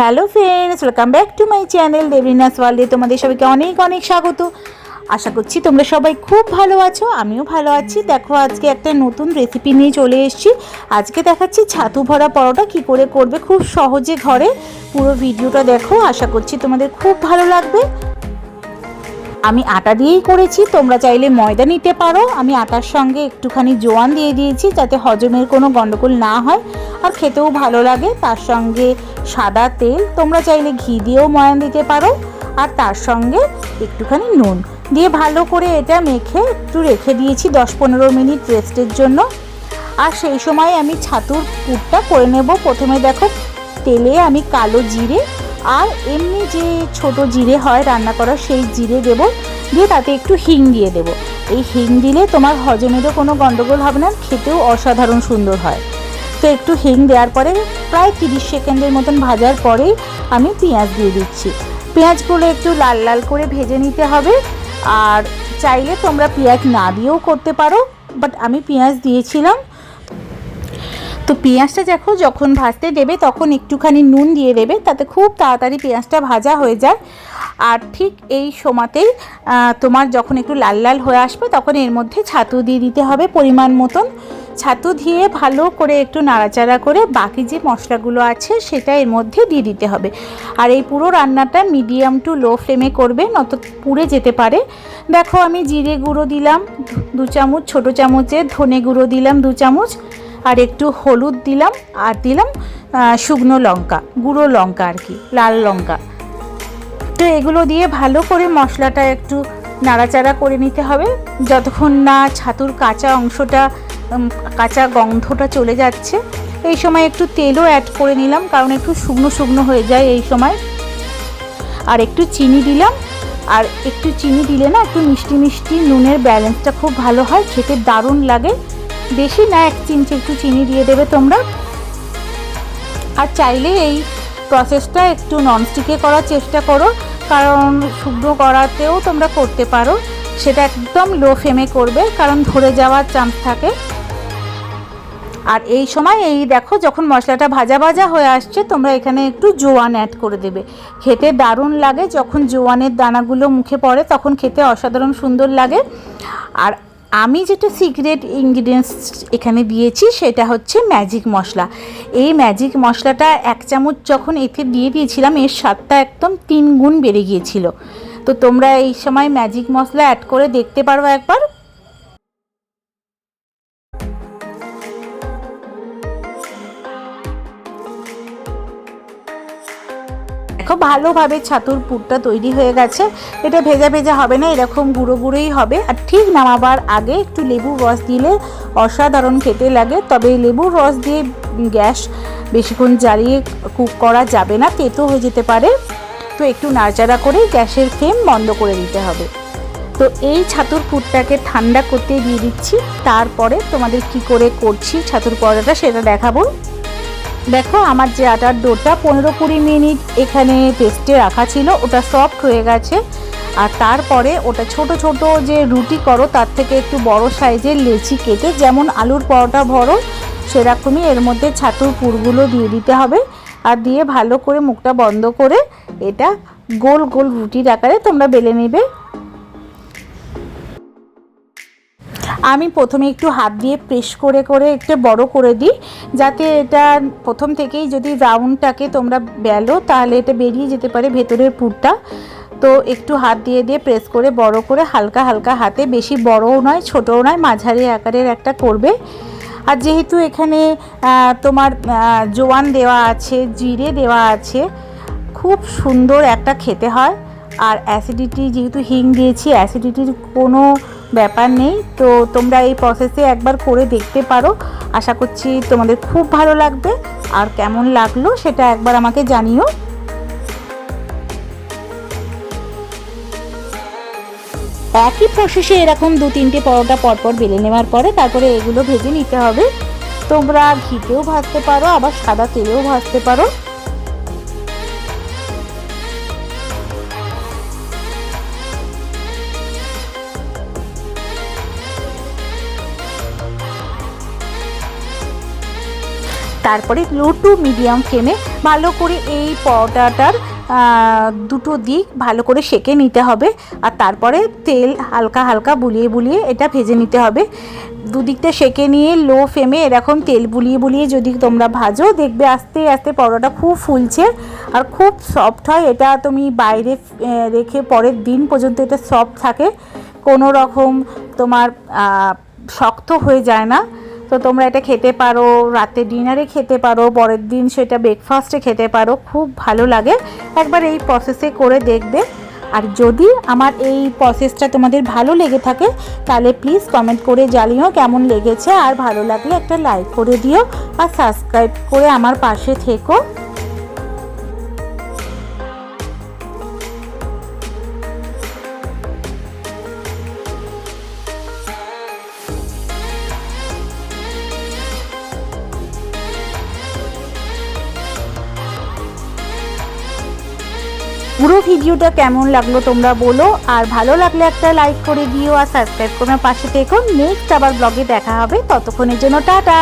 Hello friends welcome back to my channel Debrina's ওয়ার্ল্ডে তোমাদের সবাইকে অনেক অনেক স্বাগত। আশা করছি তোমরা সবাই খুব ভালো আছো, আমিও ভালো আছি। দেখো, আজকে একটা নতুন রেসিপি নিয়ে চলে এসেছি। আজকে দেখাচ্ছি ছাতু ভরা পরোটা, কি করে করবে খুব সহজে ঘরে। পুরো ভিডিওটা দেখো, আশা করছি তোমাদের খুব ভালো লাগবে। আমি আটা দিয়েই করেছি, তোমরা চাইলে ময়দা নিতে পারো। আমি আটার সঙ্গে একটুখানি জোয়ান দিয়ে দিয়েছি যাতে হজমের কোনো গণ্ডগোল না হয়। আর খেতেও ভালো লাগে, তার সঙ্গে সাদা তেল, তোমরা চাইলে ঘি দিয়েও ময়ান দিতে পারো। আর তার সঙ্গে একটুখানি নুন দিয়ে ভালো করে এটা মেখে একটু রেখে দিয়েছি দশ পনেরো মিনিট রেস্টের জন্য। আর সেই সময় আমি ছাতুর পুরটা করে নেব। প্রথমে দেখো তেলে আমি কালো জিরে আর এমনি যে ছোট জিরে হয় রান্না করা সেই জিরে দেব, দিয়ে তাতে একটু হিং দিয়ে দেব। এই হিং দিলে তোমার হজমেরও কোনো গণ্ডগোল হবে না, খেতেও অসাধারণ সুন্দর হয়। তো একটু হিং দেওয়ার পরে প্রায় তিরিশ সেকেন্ডের মতন ভাজার পরেই আমি পেঁয়াজ দিয়ে দিচ্ছি। পেঁয়াজগুলো একটু লাল লাল করে ভেজে নিতে হবে। আর চাইলে তোমরা পেঁয়াজ না দিয়েও করতে পারো বাট আমি পেঁয়াজ দিয়েছিলাম। তো পেঁয়াজটা দেখো, যখন ভাজতে দেবে তখন একটুখানি নুন দিয়ে দেবে, তাতে খুব তাড়াতাড়ি পেঁয়াজটা ভাজা হয়ে যায়। আর ঠিক এই সময়তেই তোমার যখন একটু লাল লাল হয়ে আসবে তখন এর মধ্যে ছাতু দিয়ে দিতে হবে পরিমাণ মতন। ছাতু দিয়ে ভালো করে একটু নাড়াচাড়া করে বাকি যে মশলাগুলো আছে সেটা এর মধ্যে দিয়ে দিতে হবে। আর এই পুরো রান্নাটা মিডিয়াম টু লো ফ্লেমে করবে নত পুড়ে যেতে পারে। দেখো আমি জিরে গুঁড়ো দিলাম, দু চামচ, ছোটো চামচের ধনে গুঁড়ো দিলাম দু চামচ। আর একটু হলুদ দিলাম, আর দিলাম শুকনো লঙ্কা, গুঁড়ো লঙ্কা আর কি, লাল লঙ্কা। তো এগুলো দিয়ে ভালো করে মশলাটা একটু নাড়াচাড়া করে নিতে হবে। যতক্ষণ না ছাতুর কাঁচা অংশটা কাঁচা গন্ধটা চলে যাচ্ছে, এই সময় একটু তেলও অ্যাড করে নিলাম, কারণ একটু শুকনো শুকনো হয়ে যায় এই সময়। আর একটু চিনি দিলাম, আর একটু চিনি দিলে না একটু মিষ্টি মিষ্টি নুনের ব্যালেন্সটা খুব ভালো হয়, খেতে দারুণ লাগে। বেশি না, এক চিমচে একটু চিনি দিয়ে দেবে তোমরা। আর চাইলে এই প্রসেসটা একটু ননস্টিকে করার চেষ্টা করো, কারণ শুকনো করাতেও তোমরা করতে পারো। সেটা একদম লো ফ্লেমে করবে, কারণ ধরে যাওয়ার চান্স থাকে। আর এই সময় এই দেখো, যখন মশলাটা ভাজা ভাজা হয়ে আসছে, তোমরা এখানে একটু জোয়ান অ্যাড করে দেবে। খেতে দারুণ লাগে, যখন জোয়ানের দানাগুলো মুখে পড়ে, তখন খেতে অসাধারণ সুন্দর লাগে। আর আমি যেটা সিক্রেট ইনগ্রিডিয়েন্টস এখানে দিয়েছি সেটা হচ্ছে ম্যাজিক মশলা। এই ম্যাজিক মশলাটা এক চামচ যখন এতে দিয়ে দিয়েছিলাম, এর স্বাদটা একদম তিন গুণ বেড়ে গিয়েছিল। তো তোমরা এই সময় ম্যাজিক মশলা অ্যাড করে দেখতে পারো একবার। দেখো, ভালোভাবে ছাতুর পুরটা তৈরি হয়ে গেছে। এটা ভেজা ভেজা হবে না, এরকম গুঁড়ো গুঁড়োই হবে। আর ঠিক নামাবার আগে একটু লেবুর রস দিলে অসাধারণ খেতে লাগে। তবে লেবুর রস দিয়ে গ্যাস বেশিক্ষণ জ্বালিয়ে কুক করা যাবে না, তেতো হয়ে যেতে পারে। তো একটু নাড়চাড়া করে গ্যাসের ফ্লেম বন্ধ করে দিতে হবে। তো এই ছাতুর পুরটাকে ঠান্ডা করতে দিয়ে দিচ্ছি। তারপরে তোমাদের কি করে করছি ছাতুর পরোটাটা সেটা দেখাবো। দেখো, আমার যে আটার ডোটা পনেরো কুড়ি মিনিট এখানে টেস্টে রাখা ছিল, ওটা সফট হয়ে গেছে। আর তারপরে ওটা ছোট ছোট যে রুটি করো, তার থেকে একটু বড় সাইজের লেচি কেটে, যেমন আলুর পরোটা ভরো, সেরকমই এর মধ্যে ছাতুর পুরগুলো দিয়ে দিতে হবে। আর দিয়ে ভালো করে মুখটা বন্ধ করে এটা গোল গোল রুটির আকারে তোমরা বেলে নেবে। আমি প্রথমে একটু হাত দিয়ে প্রেস করে করে একটু বড় করে দিই, যাতে এটা প্রথম থেকেই যদি রাউন্ডটাকে তোমরা বেলো, তাহলে এটা বেরিয়ে যেতে পারে ভেতরের পুরটা। তো একটু হাত দিয়ে দিয়ে প্রেস করে বড় করে হালকা হালকা হাতে, বেশি বড়ও নয়, ছোটও নয়, মাঝারি আকারের একটা করবে। আর যেহেতু এখানে তোমার জোয়ান দেওয়া আছে, জিরে দেওয়া আছে, খুব সুন্দর একটা খেতে হয়। আর অ্যাসিডিটি, যেহেতু হিং দিয়েছি, অ্যাসিডিটির কোনো ব্যাপার নেই। তো তোমরা এই প্রসেসে একবার করে দেখতে পারো। আশা করছি তোমাদের খুব ভালো লাগবে। আর কেমন লাগল সেটা একবার আমাকে জানিও। একই প্রসেসে এরকম দু, তিনটে পরোটা পরপর বেলে নেওয়ার পরে তারপরে এগুলো ভেজে নিতে হবে। তোমরা ঘিতেও ভাজতে পারো, আবার সাদা তেলেও ভাজতে পারো। তারপরে লো টু মিডিয়াম ফ্লেমে ভালো করে এই পরোটাটার দুটো দিক ভালো করে সেকে নিতে হবে। আর তারপরে তেল হালকা হালকা বুলিয়ে বুলিয়ে এটা ভেজে নিতে হবে। দুদিকটা সেকে নিয়ে লো ফ্লেমে এরকম তেল বুলিয়ে বুলিয়ে যদি তোমরা ভাজো, দেখবে আস্তে আস্তে পরোটা খুব ফুলছে। আর খুব সফট হয়, এটা তুমি বাইরে রেখে পরের দিন পর্যন্ত এটা সফট থাকে। কোনো রকম তোমার শক্ত হয়ে যায় না। তো তোমরা এটা খেতে পারো, রাতে ডিনারে খেতে পারো, পরের দিন সেটা ব্রেকফাস্টে খেতে পারো, খুব ভালো লাগে। একবার এই প্রসেসে করে দেখবে। আর যদি আমার এই প্রসেসটা তোমাদের ভালো লেগে থাকে, তাহলে প্লিজ কমেন্ট করে জানিও কেমন লেগেছে। আর ভালো লাগলে একটা লাইক করে দিও। আর সাবস্ক্রাইব করে আমার পাশে থেকো। পুরো ভিডিওটা কেমন লাগল তোমরা বলো, আর ভালো লাগলে একটা লাইক করে দিও আর সাবস্ক্রাইব করে পাশে থেকো। নেক্সট আবার ব্লগে দেখা হবে। ততক্ষণের জন্য টাটা!